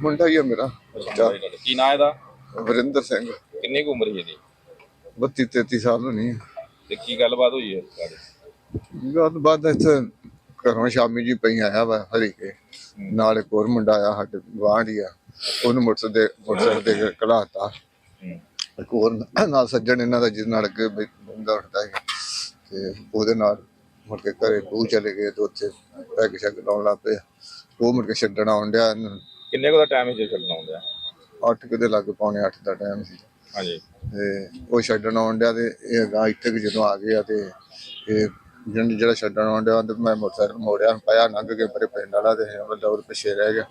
ਮੁੰਡਾ ਹੀ ਆ ਮੇਰਾ ਬੱਚਾ। ਕੀ ਨਾਂ ਇਹਦਾ? ਵਰਿੰਦਰ ਸਿੰਘ। ਕਿੰਨੀ ਕੁ ਉਮਰ ਹੈ ਇਹਦੀ? 32 33 ਸਾਲ ਹੋਣੀ ਹੈ ਤੇ ਕੀ ਗੱਲਬਾਤ ਹੋਈ ਹੈ ਗੱਲ? ਬਾਅਦ ਇੱਥੇ ਘਰੋਂ ਸ਼ਾਮੀ ਜੀ ਪਈ ਆਇਆ ਵਾ ਹਰੀ ਕੇ ਨਾਲ ਇੱਕ ਹੋਰ ਮੁੰਡਾ ਆਇਆ ਸਾਡੇ ਗਵਾਂਢ ਹੀ ਆ। ਉਹਨੂੰ ਮੋਟਰਸਾਈਕਲ ਦੇ ਮੋਟਰਸਾਈਕਲ ਦੇ ਕਲਾਤਾ। ਇੱਕ ਹੋਰ ਨਾਲ ਸੱਜਣ ਇਹਨਾਂ ਦਾ ਜਿਹਦੇ ਨਾਲ ਅੱਗੇ ਬੰਦਾ ਉੱਠਦਾ ਹੈ ਤੇ ਉਹਦੇ ਨਾਲ ਮੁੜ ਕੇ ਘਰੇ ਬੂ ਚਲੇ ਗਏ ਤੇ ਉੱਥੇ ਪੈਗ ਸ਼ੈਗ ਲਾਉਣ ਲੱਗ ਪਏ। ਉਹ ਮੁੜ ਕੇ ਛੱਡਣ ਆਉਣ ਡਿਆ। ਕਿੰਨੇ ਕੁ ਦਾ ਟਾਈਮ ਜੇ ਛੱਡਣਾ ਹੁੰਦਾ 8 ਕਿਤੇ ਲੱਗ ਪੌਣੇ 8 ਦਾ ਟਾਈਮ ਸੀ। ਹਾਂਜੀ। ਤੇ ਉਹ ਛੱਡਣ ਆਉਣ ਡਿਆ ਤੇ ਇਹ ਗਾ ਇੱਥੇ ਕੁ ਜਦੋਂ ਆ ਗਿਆ ਤੇ ਇਹ ਜਿਹੜਾ ਜਿਹੜਾ ਛੱਡਣ ਆਉਣ ਡਿਆ ਤੇ ਮੈਂ ਮੋਟਰਸਾਈਕਲ ਮੋੜਿਆ ਪਾਇਆ ਲੰਘ ਕੇ ਮੇਰੇ ਪਿੰਡ ਵਾਲਾ ਤੇ ਮੈਂ ਦੌੜ ਪਿੱਛੇ ਰਹਿ ਗਿਆ।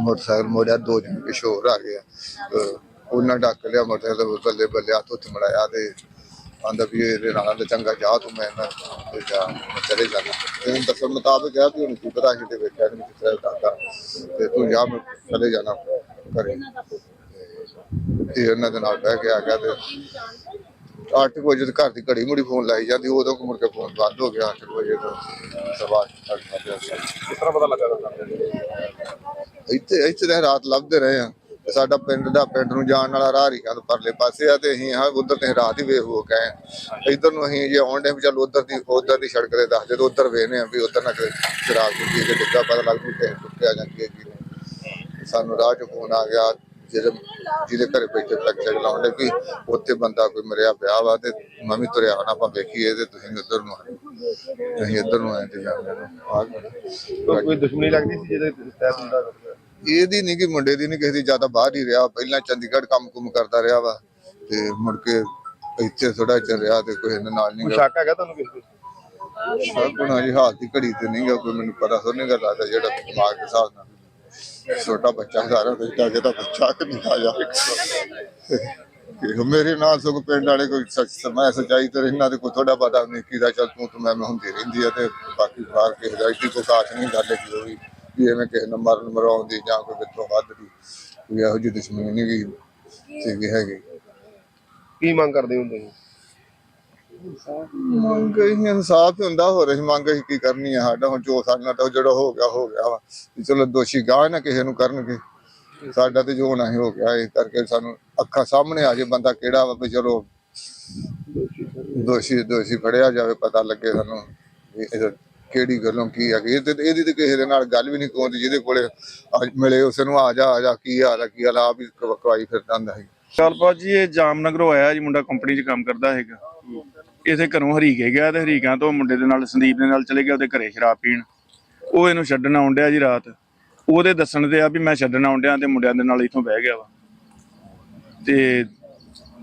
ਮੋਟਰਸਾਈਕਲ ਮੋੜਿਆ ਦੋ ਜਣ ਪਿੱਛੇ ਹੋਰ ਆ। ਗਿਆ ਤੇ ਉਹਨਾਂ ਡੱਕ ਲਿਆ ਮੋਟਰਸਾਈਕਲ ਬੱਲੇ ਬੱਲੇ ਹੱਥ ਉੱਤੇ ਮੜਾਇਆ ਤੇ ਆਂਦਾ ਵੀ ਇਹਦੇ ਨਾਲ ਆਂਹਦਾ ਚੰਗਾ ਜਾ ਤੂੰ ਮੈਂ ਨਾ ਤੇ ਜਾ ਮੈਂ ਚਲੇ ਜਾਣਾ ਤੇ ਦੱਸਣ ਮੁਤਾਬਕ ਕਿਹਾ ਵੀ ਹੁਣ ਕੀ ਪਤਾ ਕਿਤੇ ਵੇਖਿਆ ਨਹੀਂ ਕਿਤੇ ਦਾਦਾ ਤੇ ਤੂੰ ਜਾ ਮੈਂ ਚਲੇ ਜਾਣਾ ਘਰੇ। ਤੇ ਉਹਨਾਂ ਦੇ ਨਾਲ ਬਹਿ ਕੇ ਆ ਗਿਆ ਤੇ ਅੱਠ ਵਜੇ ਘਰ ਦੀ ਘੜੀ ਮੁੜੀ ਫੋਨ ਲਾਈ ਜਾਂਦੀ ਉਦੋਂ ਕੁ ਮੁੜ ਕੇ ਫੋਨ ਬੰਦ ਹੋ ਗਿਆ ਵਜੇ ਤੋਂ। ਸਵਾ ਅੱਠ ਵਜੇ ਕਿਸ ਤਰ੍ਹਾਂ ਪਤਾ ਲੱਗਾ ਤੁਹਾਨੂੰ? ਇੱਥੇ ਇੱਥੇ ਤਾਂ ਰਾਤ ਲੱਭਦੇ ਰਹੇ ਆ। ਸਾਡਾ ਪਿੰਡ ਦਾ ਪਿੰਡ ਨੂੰ ਜਾਣ ਵਾਲਾ ਰਾਹ ਰੀਕਾਂ ਤੋਂ ਪਰਲੇ ਪਾਸੇ ਆ ਤੇ ਅਸੀਂ ਹਾਂ ਉਧਰ ਤੇ ਰਾਤ ਹੀ ਵੇਖ ਹੋ। ਗਏ। ਇੱਧਰ ਨੂੰ ਅਸੀਂ ਜੇ ਆਉਣ ਦੇ ਚੱਲ ਉਧਰ ਦੀ ਉਧਰ ਦੀ ਸੜਕ ਤੇ ਦੱਸਦੇ ਤੇ ਉਧਰ ਵੇਖਨੇ ਆ ਵੀ ਉਧਰ ਨਾ ਕੋਈ ਸ਼ਰਾਬ ਦੀ ਪੀ ਕੇ ਡਿੱਗਾ ਪਤਾ ਲੱਗ ਜੂ ਕਿ ਟੁੱਟਿਆ ਜਾਂਦੀ ਹੈ ਕੀ ਸਾਨੂੰ ਰਾਹ 'ਚ ਫੋਨ ਆ ਗਿਆ ਜਿਹਦੇ ਜਿਹਦੇ ਘਰੇ ਬੈਠੇ ਤੱਕ ਚੱਲ ਲਾਉਂਦੇ ਕਿ ਉੱਥੇ ਬੰਦਾ ਕੋਈ ਮਰਿਆ ਪਿਆ ਵਾ ਤੇ ਮੈਂ ਵੀ ਤੁਰਿਆ ਨਾ ਆਪਾਂ ਵੇਖੀਏ ਤੇ ਤੁਸੀਂ ਇੱਧਰ ਨੂੰ ਆਏ ਅਸੀਂ ਇੱਧਰ ਨੂੰ ਆਏ ਤੇ ਜਾਂਦੇ ਨੂੰ ਕੋਈ ਦੁਸ਼ਮਣੀ ਲੱਗਦੀ ਸੀ ਜਿਹਦੇ ਤਹਿਤ ਹੁੰਦਾ ਇਹਦੀ ਨਹੀਂ ਕਿ ਮੁੰਡੇ ਦੀ ਨਹੀਂ ਕਿਸੇ ਦੀ ਜ਼ਿਆਦਾ ਬਾਹਰ ਹੀ ਰਿਹਾ। ਪਹਿਲਾਂ ਚੰਡੀਗੜ੍ਹ ਕੰਮ ਕੁਮ ਕਰਦਾ ਰਿਹਾ ਵਾ ਤੇ ਮੁੜ ਕੇ ਇੱਥੇ ਥੋੜਾ ਚਿਰ ਰਿਹਾ ਤੇ ਕੋਈ ਇਹਨਾਂ ਨਾਲ ਨਹੀਂ ਸ਼ੱਕ ਹੈਗਾ ਤੁਹਾਨੂੰ ਕਿਸੇ ਤੇ? ਸਭਨਾ ਜੀ ਹਾਲ ਦੀ ਘੜੀ ਤੇ ਨਹੀਂ ਗਾ ਕੋਈ ਮੈਨੂੰ ਪਤਾ ਸੋ ਨਹੀਂ ਗਾ ਲੱਗਦਾ ਜਿਹੜਾ ਦਿਮਾਗ ਦੇ ਹਿਸਾਬ ਨਾਲ। ਛੋਟਾ ਬੱਚਾ ਸਾਰਾ ਬੈਠਾ ਜਿਹਦਾ ਬੱਚਾ ਕਿ ਨਹੀਂ ਆਇਆ ਇਹ ਮੇਰੇ ਨਾਲ ਸਗੋਂ ਪਿੰਡ ਵਾਲੇ ਕੋਈ ਸੱਚ ਸਮਾਂ ਸਚਾਈ ਤੇ ਇਹਨਾਂ ਦੇ ਕੋਈ ਥੋੜਾ ਪਤਾ ਨਹੀਂ ਕੀ ਦਾ ਚੱਲ ਤੂੰ ਤੂੰ ਮੈਂ ਮੈਂ ਹੁੰਦੀ ਰਹਿੰਦੀ ਆ ਤੇ ਬਾਕੀ ਬਾਹਰ ਕਿਸੇ ਦਾ ਇੱਡੀ ਕੋਈ ਨਹੀਂ ਗੱਲ ਕਿ ਹੋਈ ਵੀ ਐਵੇਂ ਕਿਸੇ ਨੂੰ ਮਰਨ ਮਰਾਉਣ ਦੀ ਜਾਂ ਕੋਈ ਵਿੱਚੋਂ ਵੱਧ ਦੀ ਕੋਈ ਇਹੋ ਜਿਹੀ ਦੁਸ਼ਮਣੀ ਨਹੀਂ ਗਈ ਸੀਗੀ ਹੈਗੀ। ਕੀ ਮੰਗ ਕਰਦੇ ਹੁੰਦੇ ਸੀ ਮੰਗ ਇਹ ਇਨਸਾਫ ਹੀ ਹੁੰਦਾ ਹੋ ਰਹੀ ਮੰਗ ਅਸੀਂ ਕੀ ਕਰਨੀ ਆ? ਸਾਡਾ ਹੁਣ ਜੋ ਸਾਡੇ ਨਾਲ ਤਾਂ ਜਿਹੜਾ ਹੋ ਗਿਆ ਹੋ ਗਿਆ ਵਾ। ਚਲੋ ਦੋਸ਼ੀ ਗਾਹ ਨਾ ਕਿਸੇ ਨੂੰ ਕਰਨਗੇ। ਸਾਡਾ ਤੇ ਜੋ ਹੋਣਾ ਹੀ ਹੋ ਗਿਆ ਇਸ ਕਰਕੇ ਸਾਨੂੰ ਅੱਖਾਂ ਸਾਹਮਣੇ ਆ ਜੇ ਬੰਦਾ ਕਿਹੜਾ ਵਾ ਵੀ ਚਲੋ ਦੋਸ਼ੀ ਦੋਸ਼ੀ ਫੜਿਆ ਜਾਵੇ ਪਤਾ ਲੱਗੇ ਸਾਨੂੰ ਇਹ ਕਿਹੜੀ ਗੱਲੋਂ ਕੀ ਆ ਇਹ ਤੇ ਇਹਦੀ ਤੇ ਕਿਸੇ ਦੇ ਨਾਲ ਗੱਲ ਵੀ ਨਹੀਂ ਕੋਉਂਦੀ ਜਿਹਦੇ ਕੋਲੇ ਅੱਜ ਮਿਲੇ ਉਸ ਨੂੰ ਆ ਜਾ ਆ ਜਾ, ਕੀ ਹਾਲ ਆ, ਕੀ ਹਾਲ ਆ, ਆਪ ਹੀ ਕਵਾਈ ਫਿਰਦਾ ਹੁੰਦਾ ਸੀ ਗੱਲਬਾਤ ਜੀ, ਇਹ ਜਾਮਨਗਰੋਂ ਆਇਆ ਜੀ, ਮੁੰਡਾ ਕੰਪਨੀ 'ਚ ਕੰਮ ਕਰਦਾ ਹੈਗਾ। ਇਥੇ ਘਰੋਂ ਹਰੀਕੇ ਗਿਆ ਤੇ ਹਰੀਕਾਂ ਤੋਂ ਮੁੰਡੇ ਦੇ ਨਾਲ, ਸੰਦੀਪ ਦੇ ਨਾਲ ਚਲੇ ਗਿਆ, ਉਹਦੇ ਘਰੇ ਸ਼ਰਾਬ ਪੀਣ। ਉਹ ਇਹਨੂੰ ਛੱਡਣ ਆਉਣ ਡਿਆ ਜੀ ਰਾਤ। ਉਹਦੇ ਦੱਸਣ ਤੇ ਆ ਵੀ ਮੈਂ ਛੱਡਣ ਆਉਣ ਡਿਆ ਤੇ ਮੁੰਡਿਆਂ ਦੇ ਨਾਲ ਇਥੋਂ ਬਹਿ ਗਿਆ ਵਾ। ਤੇ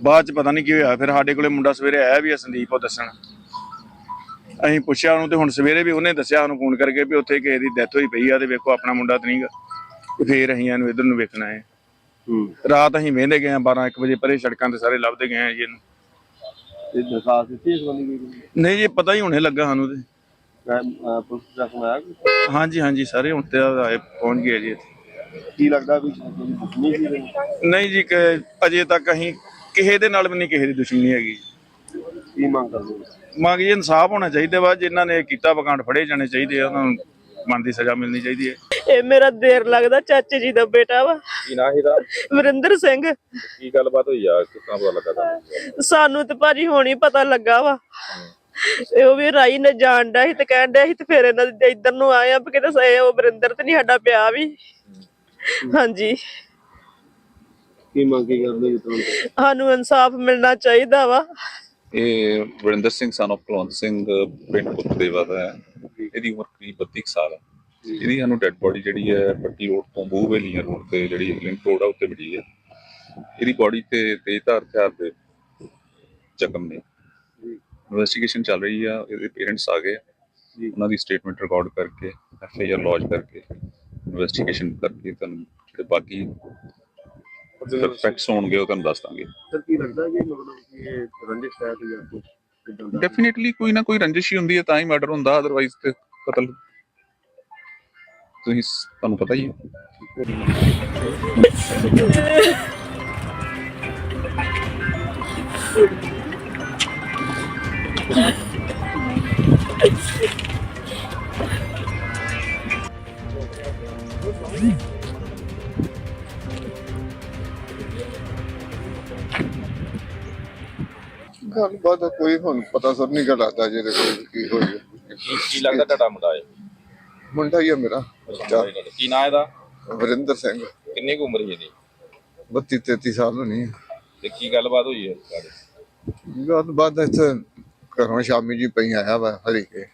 ਬਾਅਦ ਚ ਪਤਾ ਨਹੀਂ ਕੀ ਹੋਇਆ, ਫਿਰ ਸਾਡੇ ਕੋਲੇ ਮੁੰਡਾ ਸਵੇਰੇ ਆਇਆ ਵੀ ਆ ਸੰਦੀਪ ਉਹ ਦੱਸਣ। ਅਸੀਂ ਪੁੱਛਿਆ ਉਹਨੂੰ ਤੇ ਹੁਣ ਸਵੇਰੇ ਵੀ ਉਹਨੇ ਦੱਸਿਆ ਉਹਨੂੰ ਫੋਨ ਕਰਕੇ ਵੀ ਉੱਥੇ ਕਿਸੇ ਦੀ ਡੈਥ ਹੋਈ ਪਈ ਆ ਤੇ ਵੇਖੋ ਆਪਣਾ ਮੁੰਡਾ ਤੇ ਨਹੀਂਗਾ। ਫੇਰ ਅਸੀਂ ਇਹਨੂੰ ਇਧਰ ਨੂੰ ਵੇਖਣਾ ਹੈ। ਰਾਤ ਅਸੀਂ ਵੇਂਦੇ ਗਏ ਆ 12 1 ਵਜੇ ਪਰੇ ਸੜਕਾਂ ਤੇ ਸਾਰੇ ਲੱਭਦੇ ਗਏ ਆ ਜੀ ਇਹਨੂੰ। ਤੇ ਦਰਖਾਸਤ ਦਿੱਤੀ ਇਸ ਬੰਦੀ ਕੋਈ ਨਹੀਂ ਜੀ ਪਤਾ ਹੀ ਹੁਣੇ ਲੱਗਾ ਸਾਨੂੰ ਤੇ। ਪੁਲਿਸ ਪ੍ਰਸ਼ਾਸਨ ਆਇਆ ਕੋਈ? ਹਾਂਜੀ ਹਾਂਜੀ ਸਾਰੇ ਹੁਣ ਤੇ ਆਏ ਪਹੁੰਚ ਗਏ ਜੀ ਇੱਥੇ। ਕੀ ਲੱਗਦਾ ਵੀ ਸੀ ਇਹਦੀ? ਨਹੀਂ ਜੀ ਕਿ ਅਜੇ ਤੱਕ ਅਸੀਂ ਕਿਸੇ ਦੇ ਨਾਲ ਵੀ ਨਹੀਂ ਕਿਸੇ ਦੀ ਦੁਸ਼ਮਣੀ ਹੈਗੀ। ਕੀ ਮੰਗ ਕਰਦੇ ਹੋ ਮੰਗ ਜੀ ਇਨਸਾਫ ਹੋਣਾ ਚਾਹੀਦਾ ਵਾ ਜਿਨ੍ਹਾਂ ਨੇ ਕੀਤਾ ਵਕਾਂਡ ਫੜੇ ਜਾਣੇ ਚਾਹੀਦੇ ਆ ਉਹਨਾਂ ਨੂੰ ਮਨ ਦੀ ਸਜ਼ਾ ਮਿਲਣੀ ਚਾਹੀਦੀ ਹੈ। ਇਹ ਮੇਰਾ ਦੇਰ ਲੱਗਦਾ ਚਾਚੇ ਜੀ ਦਾ ਬੇਟਾ ਵਾ। ਕੀ ਨਾਂ ਇਹਦਾ? ਵਰਿੰਦਰ ਸਿੰਘ। ਕੀ ਗੱਲਬਾਤ ਹੋਈ ਆ? ਤਰ੍ਹਾਂ ਪਤਾ ਲੱਗਾ ਤੁਹਾਨੂੰ? ਸਾਨੂੰ ਤੇ ਭਾਜੀ ਹੁਣ ਪਤਾ ਲੱਗਾ ਵਾ। ਇਹ ਉਹ ਵੀ ਰਾਈ ਨੇ ਜਾਣ ਡਿਆ ਸੀ ਤੇ ਕਹਿਣ ਡਿਆ ਸੀ ਤੇ ਫਿਰ ਇਹਨਾਂ ਦੇ ਇੱਧਰ ਨੂੰ ਆਏ ਆ ਕਿਤੇ ਸੇ ਉਹ ਵਰਿੰਦਰ ਤੇ ਨਹੀਂ ਸਾਡਾ ਪਿਆ ਵੀ। ਹਾਂਜੀ। ਕੀ ਮੰਗ ਕਰਦੇ ਜੀ ਤੁਹਾਨੂੰ? ਸਾਨੂੰ ਇਨਸਾਫ ਮਿਲਣਾ ਚਾਹੀਦਾ ਵਾ। ਇਹ ਵਰਿੰਦਰ ਸਿੰਘ son of ਕੁਲਵੰਤ ਸਿੰਘ ਪਿੰਡ ਪੁੱਤਰੇਵਾ ਦਾ ਹੈ। ਇਹਦੀ ਉਮਰ ਕਰੀਬ 32 ਕੁ ਸਾਲ ਹੈ। ਇਹਦੀ ਸਾਨੂੰ ਡੈੱਡ ਬੋਡੀ ਜਿਹੜੀ ਹੈ ਪੱਟੀ ਰੋਡ ਤੋਂ ਬੂਹਵੇਲੀਆਂ ਰੋਡ ਤੇ ਜਿਹੜੀ ਲਿੰਕ ਰੋਡ ਆ ਉੱਤੇ ਮਿਲੀ ਹੈ। ਇਹਦੀ ਬੋਡੀ ਤੇ ਤੇਜ਼ਧਾਰ ਹਥਿਆਰ ਦੇ ਜ਼ਖਮ ਨੇ। ਇਨਵੈਸਟੀਗੇਸ਼ਨ ਚੱਲ ਰਹੀ ਆ। ਇਹਦੇ ਪੇਰੈਂਟਸ ਆ ਗਏ। ਉਹਨਾਂ ਦੀ ਸਟੇਟਮੈਂਟ ਰਿਕਾਰਡ ਕਰਕੇ ਐਫ ਆਈ ਆਰ ਲੌਜ ਕਰਕੇ ਇਨਵੈਸਟੀਗੇਸ਼ਨ ਕਰਕੇ ਤੁਹਾਨੂੰ ਜਿਹੜੇ ਬਾਕੀ ਫੈਕਟਸ ਹੋਣਗੇ ਉਹ ਤੁਹਾਨੂੰ ਦੱਸ ਦਾਂਗੇ। ਸਰ ਕੀ ਲੱਗਦਾ ਕਿ ਮਤਲਬ ਕਿ ਇਹ ਰੰਜਿਸ਼ ਹੈ ਤੇ ਜਾਂ ਕੁਝ ਦਾ? ਡੈਫੀਨਿਟਲੀ ਕੋਈ ਨਾ ਕੋਈ ਰੰਜਿਸ਼ ਹੀ ਹੁੰਦੀ ਹੈ ਤਾਂ ਹੀ ਮਰਡਰ ਹੁੰਦਾ ਅਦਰਵਾਈਜ਼ ਤੇ ਕਤਲ ਤੁਸੀਂ ਤੁਹਾਨੂੰ ਪਤਾ ਹੀ ਹੈ। ਗੱਲਬਾਤ ਦਾ ਕੋਈ ਹੁਣ ਪਤਾ ਸਰ ਨਹੀਂ ਲੱਗਦਾ ਜਿਹਦੇ ਕੋਲ ਕੀ ਹੋਈ ਹੈ। ਕੀ ਕੀ ਲੱਗਦਾ ਤੁਹਾਡਾ ਮੁੰਡਾ ਹੈ ਮੁੰਡਾ ਹੀ ਹੈ ਮੇਰਾ ਬੱਚਾ ਕੀ ਨਾਂ ਇਹਦਾ? ਵਰਿੰਦਰ ਸਿੰਘ। ਕਿੰਨੀ ਕੁ ਉਮਰ ਹੈ ਇਹਦੀ? 32 33 ਸਾਲ ਹੋਣੀ ਹੈ ਤੇ ਕੀ ਗੱਲਬਾਤ ਹੋਈ ਹੈ ਤੁਹਾਡੇ ਗੱਲਬਾਤ ਇੱਥੇ ਘਰੋਂ ਸ਼ਾਮੀ ਜੀ ਪਈ ਆਇਆ ਵਾ ਹਰੀ ਕੇ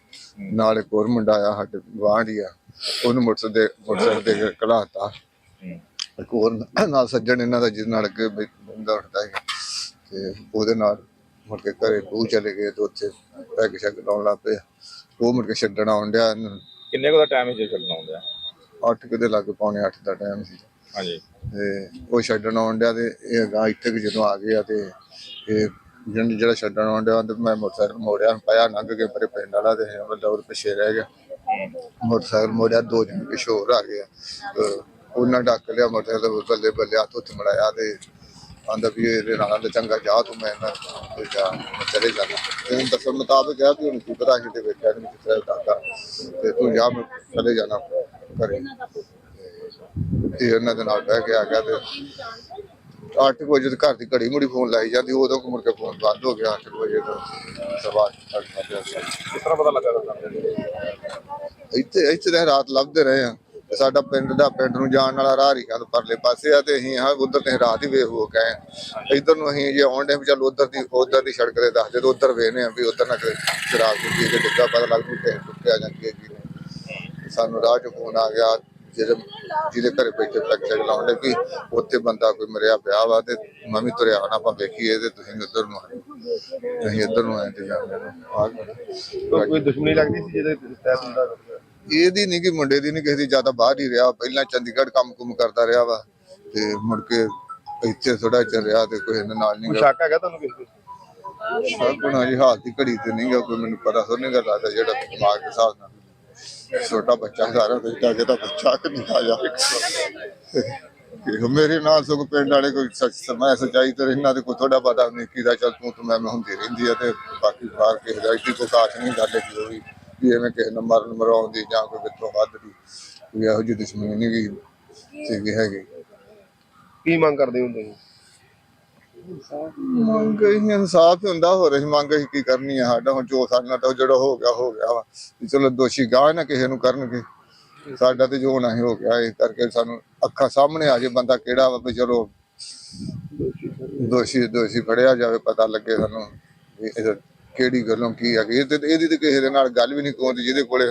ਨਾਲ ਇੱਕ ਹੋਰ ਮੁੰਡਾ ਆਇਆ ਸਾਡੇ ਗਵਾਂਢ ਹੀ ਆ। ਉਹਨੂੰ ਮੋਟਰ ਦੇ ਮੋਟਰਸਾਈਕਲ ਦੇ ਕੇ ਘਲਾਤਾ ਹੂੰ। ਇੱਕ ਹੋਰ ਨਾਲ ਸੱਜਣ ਇਹਨਾਂ ਦਾ ਜਿਹਦੇ ਨਾਲ ਅੱਗੇ ਬੰਦਾ ਉੱਠਦਾ ਹੈ ਤੇ ਉਹਦੇ ਨਾਲ ਮੁੜ ਕੇ ਘਰੇ ਬੂ ਚਲੇ ਗਏ ਤੇ ਉੱਥੇ ਪੈਗ ਸ਼ੈਗ ਲਾਉਣ ਲੱਗ ਪਏ। ਉਹ ਮੁੜ ਕੇ ਛੱਡਣ ਆਉਣ ਡਿਆ। ਕਿੰਨੇ ਕੁ ਦਾ ਟਾਈਮ ਹੈ ਜੇ ਛੱਡਣਾ ਹੁੰਦਾ 8 ਕਿਤੇ ਲੱਗ ਪੌਣੇ 8 ਦਾ ਟਾਈਮ ਸੀ। ਹਾਂਜੀ। ਤੇ ਉਹ ਛੱਡਣ ਆਉਣ ਡਿਆ ਤੇ ਇਹ ਗਾਂ ਇੱਥੇ ਕੁ ਜਦੋਂ ਆ ਗਿਆ ਤੇ ਇਹ ਜਿਹੜਾ ਜਿਹੜਾ ਛੱਡਣ ਆਉਣ ਡਿਆ ਤੇ ਮੈਂ ਮੋਟਰਸਾਈਕਲ ਮੋੜਿਆ ਪਾਇਆ ਲੰਘ ਕੇ ਮੇਰੇ ਪਿੰਡ ਵਾਲਾ ਤੇ ਬੰਦਾ ਉਹ ਪਿੱਛੇ ਰਹਿ ਗਿਆ। ਮੋਟਰਸਾਈਕਲ ਮੋੜਿਆ ਦੋ ਜਣ ਕਿਸ਼ੋਰ ਆ ਗਿਆ ਉਹਨਾਂ ਡੱਕ ਲਿਆ ਮੋਟਰਸਾਈਕਲ ਬੱਲੇ ਬੱਲੇ ਹੱਥ ਉੱਤੇ ਮੜਾਇਆ ਤੇ ਆਂਦਾ ਵੀ ਇਹਦੇ ਨਾਲ ਚੰਗਾ ਜਾ ਤੂੰ ਮੈਂ ਨਾ ਤੇ ਜਾ ਮੈਂ ਚਲੇ ਜਾਣਾ ਤੇ ਹੁਣ ਦੱਸਣ ਮੁਤਾਬਕ ਕਿਹਾ ਵੀ ਹੁਣ ਕੀ ਪਤਾ ਕਿਤੇ ਵੇਖਿਆ ਨਹੀਂ ਕਿਤੇ ਦਾਦਾ। ਤੇ ਤੂੰ ਜਾ ਮੈਂ ਚਲੇ ਜਾਣਾ ਘਰੇ। ਤੇ ਉਹਨਾਂ ਦੇ ਨਾਲ ਬਹਿ ਕੇ ਆ ਗਿਆ ਤੇ ਵਜੇ ਘਰ ਦੀ ਘੜੀ ਮੁੜੀ ਫੋਨ ਲਾਈ ਜਾਂਦੀ ਉਦੋਂ ਕੁ ਮੁੜ ਕੇ ਫੋਨ ਬੰਦ ਹੋ ਗਿਆ ਅੱਠ ਕੁ ਵਜੇ ਤੋਂ। ਕਿਸ ਤਰ੍ਹਾਂ ਪਤਾ ਲੱਗਾ ਇੱਥੇ ਇੱਥੇ ਰਾਤ ਲੱਭਦੇ ਰਹੇ ਆ। ਸਾਡਾ ਪਿੰਡ ਦਾ ਪਿੰਡ ਨੂੰ ਜਾਣ ਵਾਲਾ ਰਾਹ ਰੀਕਾਂ ਤੋਂ ਪਰਲੇ ਪਾਸੇ ਆ ਤੇ ਅਸੀਂ ਹਾਂ ਉਧਰ ਤੇ ਰਾਤ ਹੀ ਵੇਖ ਹੋ। ਗਏ। ਇੱਧਰ ਨੂੰ ਅਸੀਂ ਜੇ ਆਉਣ ਦੇ ਚੱਲ ਉਧਰ ਦੀ ਉਧਰ ਦੀ ਸੜਕ ਤੇ ਦੱਸਦੇ ਤੇ ਉਧਰ ਵੇਖਨੇ ਆ ਵੀ ਉਧਰ ਨਾ ਕੋਈ ਸ਼ਰਾਬ ਦੀ ਪੀ ਕੇ ਡਿੱਗਾ ਪਤਾ ਲੱਗ ਜੂ ਕਿ ਟੁੱਟਿਆ ਜਾਂ ਕੀ ਕੀ ਸਾਨੂੰ ਰਾਹ 'ਚ ਫੋਨ ਆ ਗਿਆ ਜਿਹਦੇ ਜਿਹਦੇ ਘਰੇ ਬੈਠੇ ਤੱਕ ਚੱਲ ਲਾਉਂਦੇ ਕਿ ਉੱਥੇ ਬੰਦਾ ਕੋਈ ਮਰਿਆ ਪਿਆ ਵਾ ਤੇ ਮੈਂ ਵੀ ਤੁਰਿਆ ਆਣਾ ਆਪਾਂ ਵੇਖੀਏ ਤੇ ਤੁਸੀਂ ਇੱਧਰ ਨੂੰ ਆਏ ਅਸੀਂ ਇੱਧਰ ਨੂੰ ਆਏ ਤੇ ਜਾਂਦੇ ਕੋਈ ਦੁਸ਼ਮਣੀ ਲੱਗਦੀ ਸੀ ਜਿਹਦੇ ਤਹਿਤ ਹੁੰਦਾ? ਇਹਦੀ ਨਹੀਂ ਕਿ ਮੁੰਡੇ ਦੀ ਨਹੀਂ ਕਿਸੇ ਦੀ ਜ਼ਿਆਦਾ ਬਾਹਰ ਹੀ ਰਿਹਾ। ਪਹਿਲਾਂ ਚੰਡੀਗੜ੍ਹ ਕੰਮ ਕੁਮ ਕਰਦਾ ਰਿਹਾ ਵਾ ਤੇ ਮੁੜ ਕੇ ਇੱਥੇ ਥੋੜਾ ਚਿਰ ਰਿਹਾ ਤੇ ਕੋਈ ਇਹਨਾਂ ਨਾਲ ਨਹੀਂ ਸ਼ੱਕ ਹੈਗਾ ਤੁਹਾਨੂੰ ਕਿਸੇ ਤੇ? ਸਾਗੁਣਾ ਜੀ ਹਾਲ ਦੀ ਘੜੀ ਤੇ ਨਹੀਂ ਗਾ ਕੋਈ ਮੈਨੂੰ ਪਤਾ ਸੋ ਨਹੀਂ ਗਾ ਲੱਗਦਾ ਜਿਹੜਾ ਦਿਮਾਗ ਦੇ ਹਿਸਾਬ ਨਾਲ। ਛੋਟਾ ਬੱਚਾ ਸਾਰਾ ਬੈਠਾ ਜਿਹਦਾ ਬੱਚਾ ਕਿ ਨਹੀਂ ਆਇਆ ਇਹ ਮੇਰੇ ਨਾਲ ਸਗੋਂ ਪਿੰਡ ਵਾਲੇ ਕੋਈ ਸੱਚ ਸਮਾਂ ਸਚਾਈ ਤੇ ਇਹਨਾਂ ਦੇ ਕੋਈ ਥੋੜਾ ਬਾਦਾ ਨਹੀਂ ਕੀਦਾ ਚੱਲ ਤੂੰ ਤੂੰ ਮੈਂ ਮੈਂ ਹੁੰਦੀ ਰਹਿੰਦੀ ਆ ਤੇ ਬਾਕੀ ਬਾਹਰ ਕਿਸੇ ਦਾ ਇੱਡੀ ਕੋਈ ਨਹੀਂ ਗੱਲ ਹੈ ਹੋਈ ਵੀ ਐਵੇਂ ਕਿਸੇ ਨੂੰ ਮਰਨ ਮਰਾਉਣ ਦੀ ਜਾਂ ਕੋਈ ਵਿੱਚੋਂ ਵੱਧ ਦੀ ਕੋਈ ਇਹੋ ਜਿਹੀ ਦੁਸ਼ਮਣੀ ਨਹੀਂ ਗਈ ਸੀਗੀ ਹੈਗੀ। ਕੀ ਮੰਗ ਕਰਦੇ ਹੁੰਦੇ ਸੀ ਮੰਗ ਇਹ ਇਨਸਾਫ ਹੀ ਹੁੰਦਾ ਹੋ ਰਹੀ ਮੰਗ ਅਸੀਂ ਕੀ ਕਰਨੀ ਆ? ਸਾਡਾ ਹੁਣ ਜੋ ਸਾਡੇ ਨਾਲ ਤਾਂ ਜਿਹੜਾ ਹੋ ਗਿਆ ਹੋ ਗਿਆ ਵਾ। ਚਲੋ ਦੋਸ਼ੀ ਗਾਹ ਨਾ ਕਿਸੇ ਨੂੰ ਕਰਨਗੇ। ਸਾਡਾ ਤੇ ਜੋ ਹੋਣਾ ਹੀ ਹੋ ਗਿਆ ਇਸ ਕਰਕੇ ਸਾਨੂੰ ਅੱਖਾਂ ਸਾਹਮਣੇ ਆ ਜੇ ਬੰਦਾ ਕਿਹੜਾ ਵਾ ਵੀ ਚਲੋ ਦੋਸ਼ੀ ਦੋਸ਼ੀ ਫੜਿਆ ਜਾਵੇ ਪਤਾ ਲੱਗੇ ਸਾਨੂੰ ਇਹ ਕਿਹੜੀ ਗੱਲੋਂ ਕੀ ਆ ਇਹ ਤੇ ਇਹਦੀ ਤੇ ਕਿਸੇ ਦੇ ਨਾਲ ਗੱਲ ਵੀ ਨਹੀਂ ਕੋਉਂਦੀ ਜਿਹਦੇ ਕੋਲੇ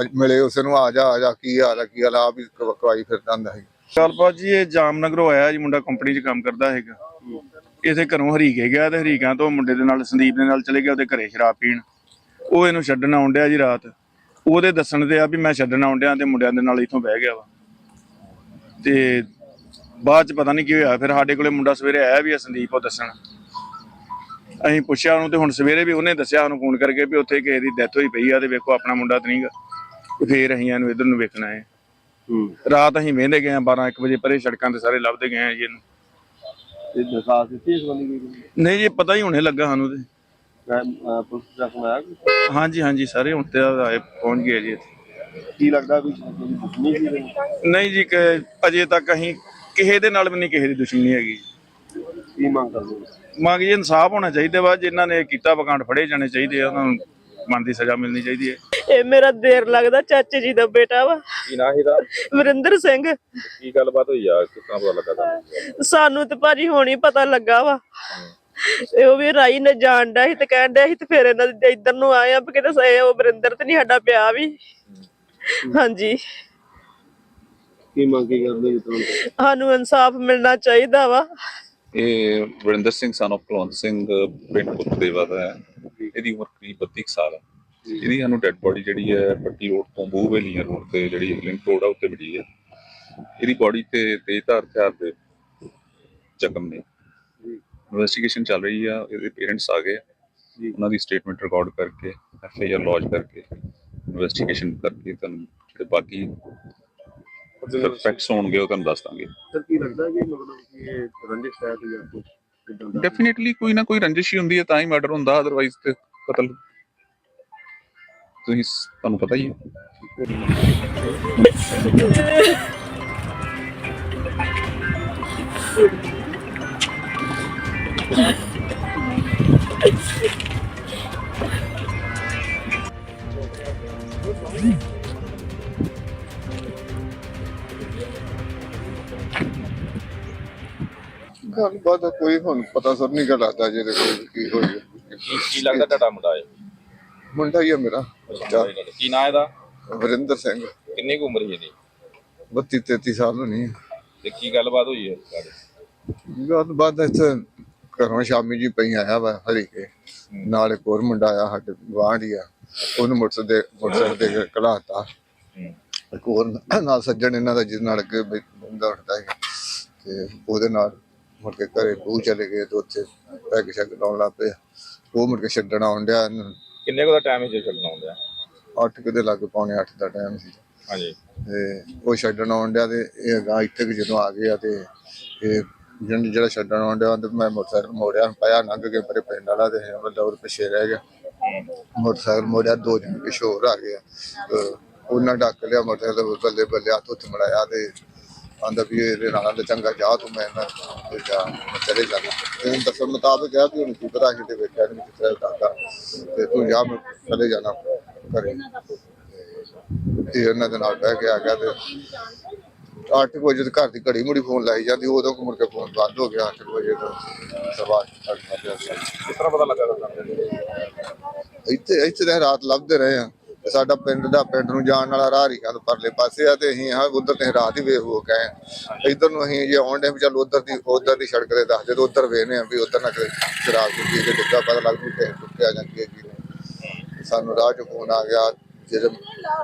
ਅੱਜ ਮਿਲੇ ਉਸ ਨੂੰ, ਆ ਜਾ ਆ ਜਾ, ਕੀ ਹਾਲ ਆ, ਕੀ ਹਾਲ ਆ, ਆਪ ਹੀ ਕਵਾਈ ਫਿਰਦਾ ਹੁੰਦਾ ਹੈ ਗੱਲਬਾਤ ਜੀ, ਇਹ ਜਾਮਨਗਰੋਂ ਆਇਆ ਜੀ, ਮੁੰਡਾ ਕੰਪਨੀ 'ਚ ਕੰਮ ਕਰਦਾ ਹੈਗਾ। ਇਥੇ ਘਰੋਂ ਹਰੀਕੇ ਗਿਆ ਤੇ ਹਰੀਕਾਂ ਤੋਂ ਮੁੰਡੇ ਦੇ ਨਾਲ, ਸੰਦੀਪ ਦੇ ਨਾਲ ਚਲੇ ਗਿਆ, ਉਹਦੇ ਘਰੇ ਸ਼ਰਾਬ ਪੀਣ। ਉਹ ਇਹਨੂੰ ਛੱਡਣ ਆਉਣ ਡਿਆ ਜੀ ਰਾਤ। ਉਹਦੇ ਦੱਸਣ ਤੇ ਆ ਵੀ ਮੈਂ ਛੱਡਣ ਆਉਣ ਡਿਆ ਤੇ ਮੁੰਡਿਆਂ ਦੇ ਨਾਲ ਇਥੋਂ ਬਹਿ ਗਿਆ ਵਾ। ਤੇ ਬਾਅਦ ਚ ਪਤਾ ਨਹੀਂ ਕੀ ਹੋਇਆ, ਫਿਰ ਸਾਡੇ ਕੋਲੇ ਮੁੰਡਾ ਸਵੇਰੇ ਆਇਆ ਵੀ ਆ ਸੰਦੀਪ ਉਹ ਦੱਸਣ। ਅਸੀਂ ਪੁੱਛਿਆ ਉਹਨੂੰ ਤੇ ਹੁਣ ਸਵੇਰੇ ਵੀ ਉਹਨੇ ਦੱਸਿਆ ਉਹਨੂੰ ਫੋਨ ਕਰਕੇ ਵੀ ਉੱਥੇ ਕਿਸੇ ਦੀ ਡੈਥ ਹੋਈ ਪਈ ਆ ਤੇ ਵੇਖੋ ਆਪਣਾ ਮੁੰਡਾ ਤੇ ਨਹੀਂਗਾ। ਫੇਰ ਅਸੀਂ ਇਹਨੂੰ ਇਧਰ ਨੂੰ ਵੇਖਣਾ ਹੈ। ਰਾਤ ਅਸੀਂ ਵਹਿੰਦੇ ਗਏ ਆ 12 1 ਵਜੇ ਪਰੇ ਸੜਕਾਂ ਤੇ ਸਾਰੇ ਲੱਭਦੇ ਗਏ ਆ ਜੀ ਇਹਨੂੰ। ਤੇ ਦਰਖਾਸਤ ਦਿੱਤੀ ਇਸ ਬੰਦੀ ਕੋਈ ਨਹੀਂ ਜੀ ਪਤਾ ਹੀ ਹੁਣੇ ਲੱਗਾ ਸਾਨੂੰ ਤੇ। ਪੁਲਿਸ ਪ੍ਰਸ਼ਾਸਨ ਆਇਆ? ਹਾਂਜੀ ਹਾਂਜੀ ਸਾਰੇ ਹੁਣ ਤੇ ਆਏ ਪਹੁੰਚ ਗਏ ਜੀ ਇੱਥੇ। ਕੀ ਲੱਗਦਾ ਕੋਈ ਸੀ ਇਹਦੀ? ਨਹੀਂ ਜੀ ਅਜੇ ਤੱਕ ਅਸੀਂ ਕਿਸੇ ਦੇ ਨਾਲ ਵੀ ਨਹੀਂ ਕਿਸੇ ਦੀ ਦੁਸ਼ਮਣੀ ਹੈਗੀ ਕੀ ਮੰਗ ਕਰਦੇ ਹੋ ਮੰਗ ਜੀ ਇਨਸਾਫ ਹੋਣਾ ਚਾਹੀਦਾ ਵਾ ਜਿਨ੍ਹਾਂ ਨੇ ਕੀਤਾ ਵਕਾਂਡ ਫੜੇ ਜਾਣੇ ਚਾਹੀਦੇ ਆ ਉਹਨਾਂ ਨੂੰ ਮਨ ਦੀ ਸਜ਼ਾ ਮਿਲਣੀ ਚਾਹੀਦੀ ਹੈ। ਇਹ ਮੇਰਾ ਦੇਰ ਲੱਗਦਾ ਚਾਚੇ ਜੀ ਦਾ ਬੇਟਾ ਵਾ। ਕੀ ਨਾਂ ਇਹਦਾ? ਵਰਿੰਦਰ ਸਿੰਘ। ਕੀ ਗੱਲਬਾਤ ਹੋਈ ਆ? ਤਰ੍ਹਾਂ ਪਤਾ ਲੱਗਾ ਤੁਹਾਨੂੰ? ਸਾਨੂੰ ਤੇ ਭਾਜੀ ਹੁਣ ਪਤਾ ਲੱਗਾ ਵਾ। ਇਹ ਉਹ ਵੀ ਰਾਈ ਨੇ ਜਾਣਦਾ ਸੀ ਤੇ ਕਹਿਣ ਡਿਆ ਸੀ ਤੇ ਫਿਰ ਇਹਨਾਂ ਦੇ ਇੱਧਰ ਨੂੰ ਆਏ ਆ ਕਿਤੇ ਸੇ ਉਹ ਵਰਿੰਦਰ ਤੇ ਨਹੀਂ ਸਾਡਾ ਪਿਆ ਵੀ। ਹਾਂਜੀ। ਕੀ ਮੰਗ ਕਰਦੇ ਜੀ ਤੁਹਾਨੂੰ? ਸਾਨੂੰ ਇਨਸਾਫ ਮਿਲਣਾ ਚਾਹੀਦਾ ਵਾ। ਇਹ ਵਰਿੰਦਰ ਸਿੰਘ son of ਕੁਲਵੰਤ ਸਿੰਘ ਪਿੰਡ ਪੁੱਤਦੇਵਾ ਦਾ ਹੈ। ਇਹਦੀ ਉਮਰ ਕਰੀਬ 32 ਕੁ ਸਾਲ ਹੈ। ਇਹਦੀ ਸਾਨੂੰ ਡੈੱਡ ਬੋਡੀ ਜਿਹੜੀ ਹੈ ਪੱਟੀ ਰੋਡ ਤੋਂ ਬੂਹਵੇਲੀਆਂ ਰੋਡ ਤੇ ਜਿਹੜੀ ਲਿੰਕ ਰੋਡ ਆ ਉੱਤੇ ਮਿਲੀ ਹੈ। ਇਹਦੀ ਬੋਡੀ ਤੇ ਤੇਜ਼ਧਾਰ ਹਥਿਆਰ ਦੇ ਜ਼ਖਮ ਨੇ। ਇਨਵੈਸਟੀਗੇਸ਼ਨ ਚੱਲ ਰਹੀ ਆ। ਇਹਦੇ ਪੇਰੈਂਟਸ ਆ ਗਏ। ਉਹਨਾਂ ਦੀ ਸਟੇਟਮੈਂਟ ਰਿਕਾਰਡ ਕਰਕੇ ਐਫ ਆਈ ਆਰ ਲੌਜ ਕਰਕੇ ਇਨਵੈਸਟੀਗੇਸ਼ਨ ਕਰਕੇ ਤੁਹਾਨੂੰ ਜਿਹੜੇ ਬਾਕੀ ਸਰ ਫੈਕਟਸ ਹੋਣਗੇ ਉਹ ਤੁਹਾਨੂੰ ਦੱਸ ਦਾਂਗੇ ਸਰ ਕੀ ਲੱਗਦਾ ਕਿ ਮਤਲਬ ਕਿ ਇਹ ਰੰਜਿਸ਼ ਹੈ ਜਾਂ ਕੁਝ ਕਿਦਾਂ ਦਾ ਡੈਫੀਨਿਟਲੀ ਕੋਈ ਨਾ ਕੋਈ ਰੰਜਿਸ਼ ਹੀ ਹੁੰਦੀ ਹੈ ਤਾਂ ਹੀ ਮਰਡਰ ਹੁੰਦਾ ਅਦਰਵਾਈਜ਼ ਤੇ ਕਤਲ ਤੁਸੀਂ ਤੁਹਾਨੂੰ ਪਤਾ ਹੀ ਹੈ Thank you. ਗੱਲਬਾਤ ਦਾ ਕੋਈ ਹੁਣ ਪਤਾ ਸਰ ਨਹੀਂ ਗਾ ਲੱਗਦਾ ਜਿਹਦੇ ਕੋਲ ਕੀ ਹੋਈ। ਕੀ ਕੀ ਲੱਗਦਾ ਤੁਹਾਡਾ ਮੁੰਡਾ ਹੈ? ਮੁੰਡਾ ਹੀ ਹੈ ਮੇਰਾ ਕੀ ਨਾਂ ਇਹਦਾ? ਵਰਿੰਦਰ ਸਿੰਘ। ਕਿੰਨੀ ਕੁ ਉਮਰ ਹੈ ਇਹਦੀ? 32 33 ਸਾਲ ਹੋਣੀ ਹੈ। ਤੇ ਕੀ ਗੱਲਬਾਤ ਹੋਈ ਹੈ ਤੁਹਾਡੇ ਗੱਲਬਾਤ ਇੱਥੇ ਘਰੋਂ ਸ਼ਾਮੀ ਜੀ ਪਈ ਆਇਆ ਵਾ ਹਰੀ ਕੇ ਨਾਲ ਇੱਕ ਹੋਰ ਮੁੰਡਾ ਆਇਆ ਸਾਡੇ ਗਵਾਂਢੀ ਆ। ਉਹਨੂੰ ਮੋਟਰ ਦੇ ਮੋਟਰਸਾਈਕਲ ਦੇ ਕੇ ਘਲਾਤਾ। ਇੱਕ ਹੋਰ ਨਾਲ ਸੱਜਣ ਇਹਨਾਂ ਦਾ ਜਿਹਦੇ ਨਾਲ ਅੱਗੇ ਬਈ ਬੰਦਾ ਉੱਠਦਾ ਹੈ ਤੇ ਉਹਦੇ ਨਾਲ ਮੁੜ ਕੇ ਘਰੇ ਬੂ ਚਲੇ ਗਏ ਤੇ ਉੱਥੇ ਪੈਗ ਸ਼ੈਗ ਲਾਉਣ ਲੱਗ ਪਏ। ਉਹ ਮੁੜ ਕੇ ਛੱਡਣ ਆਉਣ ਡਿਆ। ਕਿੰਨੇ ਕੁ ਦਾ ਟਾਈਮ ਹੈ ਜੇ ਛੱਡਣਾ ਹੁੰਦਾ 8 ਕਿਤੇ ਲੱਗ ਪੌਣੇ 8 ਦਾ ਟਾਈਮ ਸੀ। ਹਾਂਜੀ। ਤੇ ਉਹ ਛੱਡਣ ਆਉਣ ਡਿਆ ਤੇ ਇਹ ਅਗਾਂਹ ਇੱਥੇ ਕੁ ਜਦੋਂ ਆ ਗਿਆ ਤੇ ਇਹ ਜਿਹੜਾ ਜਿਹੜਾ ਛੱਡਣ ਆਉਣ ਡਿਆ ਤੇ ਮੈਂ ਮੋਟਰਸਾਈਕਲ ਮੋੜਿਆ ਪਾਇਆ ਲੰਘ ਕੇ ਮੇਰੇ ਪਿੰਡ ਵਾਲਾ ਤੇ ਬੰਦਾ ਉਹ ਪਿੱਛੇ ਰਹਿ ਗਿਆ। ਮੋਟਰਸਾਈਕਲ ਮੋੜਿਆ ਦੋ ਜਣ ਹੋਰ ਆ ਗਿਆ ਉਹਨਾਂ ਡੱਕ ਲਿਆ ਮੋਟਰਸਾਈਕਲ ਬੱਲੇ ਬੱਲੇ ਹੱਥ ਉੱਤੇ ਮੜਾਇਆ ਤੇ ਆਂਦਾ ਵੀ ਇਹਦੇ ਨਾਲ ਆਂਹਦਾ ਚੰਗਾ ਜਾ ਤੂੰ ਮੈਂ ਨਾ ਤੇ ਜਾ ਮੈਂ ਚਲੇ ਜਾਣਾ ਤੇ ਹੁਣ ਦੱਸਣ ਮੁਤਾਬਕ ਹੈ ਵੀ ਹੁਣ ਕੀ ਪਤਾ ਸੀ ਤੇ ਵੇਖਿਆ ਨਹੀਂ ਕਿਸ ਤਰ੍ਹਾਂ ਦਾ। ਤੇ ਤੂੰ ਜਾ ਮੈਂ ਚਲੇ ਜਾਣਾ ਘਰੇ। ਤੇ ਉਹਨਾਂ ਦੇ ਨਾਲ ਬਹਿ ਕੇ ਆ ਗਿਆ ਤੇ 8 ਵਜੇ ਤੇ ਘਰ ਦੀ ਘੜੀ ਮੁੜੀ ਫੋਨ ਲਾਈ ਜਾਂਦੀ ਉਦੋਂ ਕੁ ਮੁੜ ਕੇ ਫੋਨ ਬੰਦ ਹੋ ਗਿਆ 8 ਵਜੇ ਤੋਂ ਸਵਾ ਅੱਠ ਵਜੇ ਕਿਸ ਤਰ੍ਹਾਂ ਪਤਾ ਲੱਗਾ ਤੁਹਾਨੂੰ? ਇੱਥੇ ਇੱਥੇ ਤਾਂ ਰਾਤ ਲੱਭਦੇ ਰਹੇ ਆ। ਤੇ ਸਾਡਾ ਪਿੰਡ ਦਾ ਪਿੰਡ ਨੂੰ ਜਾਣ ਵਾਲਾ ਰਾਹ ਰੀਕਾਂ ਤੋਂ ਪਰਲੇ ਪਾਸੇ ਆ ਤੇ ਅਸੀਂ ਹਾਂ ਉਧਰ ਤੇ ਰਾਤ ਹੀ ਵੇਖ ਹੋ। ਗਏ। ਇੱਧਰ ਨੂੰ ਅਸੀਂ ਜੇ ਆਉਣ ਦੇ ਵੀ ਚੱਲ ਉਧਰ ਦੀ ਉਧਰ ਦੀ ਸੜਕ ਤੇ ਦੱਸਦੇ ਤੇ ਉਧਰ ਵੇਖਨੇ ਆ ਵੀ ਉਧਰ ਨਾ ਕੋਈ ਸ਼ਰਾਬ ਦੀ ਪੀ ਕੇ ਡਿੱਗਾ ਪਤਾ ਲੱਗ ਜੂ ਕਿ ਟੁੱਟਿਆ ਜਾਂਦੀ ਹੈ ਕੀ ਸਾਨੂੰ ਰਾਹ 'ਚ ਫੋਨ ਆ ਗਿਆ ਜਿਹਦੇ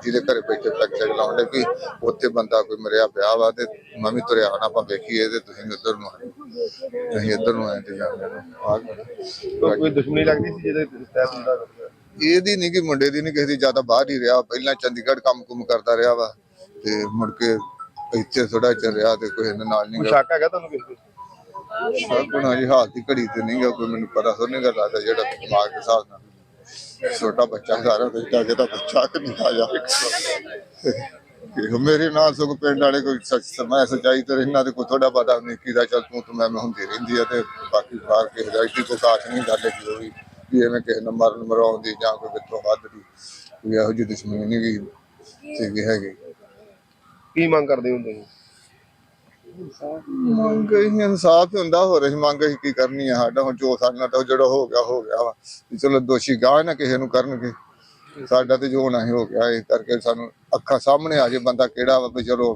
ਜਿਹਦੇ ਘਰੇ ਬੈਠੇ ਤੱਕ ਚੱਲ ਲਾਉਂਦੇ ਕਿ ਉੱਥੇ ਬੰਦਾ ਕੋਈ ਮਰਿਆ ਪਿਆ ਵਾ ਤੇ ਮੈਂ ਵੀ ਤੁਰਿਆ ਆਣਾ ਆਪਾਂ ਵੇਖੀਏ ਤੇ ਤੁਸੀਂ ਇੱਧਰ ਨੂੰ ਆਏ ਅਸੀਂ ਇੱਧਰ ਨੂੰ ਆਏ ਤੇ ਜਾਂਦੇ ਕੋਈ ਦੁਸ਼ਮਣੀ ਲੱਗਦੀ ਸੀ ਜਿਹਦੇ ਤਹਿਤ ਹੁੰਦਾ? ਇਹਦੀ ਨਹੀਂ ਕਿ ਮੁੰਡੇ ਦੀ ਨਹੀਂ ਕਿਸੇ ਦੀ ਜ਼ਿਆਦਾ ਬਾਹਰ ਹੀ ਰਿਹਾ। ਪਹਿਲਾਂ ਚੰਡੀਗੜ੍ਹ ਕੰਮ ਕੁਮ ਕਰਦਾ ਰਿਹਾ ਵਾ ਤੇ ਮੁੜ ਕੇ ਇੱਥੇ ਥੋੜਾ ਚਿਰ ਰਿਹਾ ਤੇ ਕੋਈ ਇਹਦੇ ਨਾਲ ਨਹੀਂ ਸ਼ੱਕ ਹੈਗਾ ਤੁਹਾਨੂੰ ਕਿਸੇ ਤੇ? ਸਭ ਜੀ ਹਾਲ ਦੀ ਘੜੀ ਤੇ ਨਹੀਂ ਗਾ ਕੋਈ ਮੈਨੂੰ ਪਤਾ ਸੋ ਨਹੀਂ ਗਾ ਲੱਗਦਾ ਜਿਹੜਾ ਦਿਮਾਗ ਦੇ ਹਿਸਾਬ ਨਾਲ। ਛੋਟਾ ਬੱਚਾ ਸਾਰਾ ਤੇ ਜਾ ਕੇ ਤਾਂ ਬੱਚਾ ਕਿ ਨਹੀਂ ਆ ਜਾ। ਮੇਰੇ ਨਾਲ ਸਗੋਂ ਪਿੰਡ ਵਾਲੇ ਕੋਈ ਸੱਚ ਸਮਾਂ ਸਚਾਈ ਤੇ ਇਹਨਾਂ ਦੇ ਕੋਈ ਥੋੜਾ ਪਤਾ ਨਹੀਂ ਕੀ ਦਾ ਚੱਲ ਤੂੰ ਤੂੰ ਮੈਂ ਹੁੰਦੀ ਰਹਿੰਦੀ ਆ ਤੇ ਬਾਕੀ ਬਾਹਰ ਕਿਸੇ ਦਾ ਇੱਡੀ ਕੋਈ ਨਹੀਂ ਗੱਲ ਹੈ ਵੀ। ਵੀ ਐਵੇਂ ਕਿਸੇ ਨੂੰ ਮਰਨ ਮਰਾਉਣ ਦੀ ਜਾਂ ਕੋਈ ਵਿੱਚੋਂ ਵੱਧ ਦੀ ਕੋਈ ਇਹੋ ਜਿਹੀ ਦੁਸ਼ਮਣੀ ਨਹੀਂ ਗਈ ਸੀਗੀ ਹੈਗੀ। ਕੀ ਮੰਗ ਕਰਦੇ ਹੁੰਦੇ ਹੋ ਮੰਗ ਇਹ ਇਨਸਾਫ ਹੁੰਦਾ ਹੋ ਰਹੀ ਮੰਗ ਅਸੀਂ ਕੀ ਕਰਨੀ ਆ? ਸਾਡਾ ਹੁਣ ਜੋ ਸਾਡੇ ਨਾਲ ਤਾਂ ਜਿਹੜਾ ਹੋ ਗਿਆ ਹੋ ਗਿਆ ਵਾ। ਵੀ ਚਲੋ ਦੋਸ਼ੀ ਗਾਹ ਨਾ ਕਿਸੇ ਨੂੰ ਕਰਨਗੇ। ਸਾਡਾ ਤੇ ਜੋ ਹੋਣਾ ਹੀ ਹੋ ਗਿਆ ਇਹ ਕਰਕੇ ਸਾਨੂੰ ਅੱਖਾਂ ਸਾਹਮਣੇ ਆ ਜੇ ਬੰਦਾ ਕਿਹੜਾ ਵਾ ਵੀ ਚਲੋ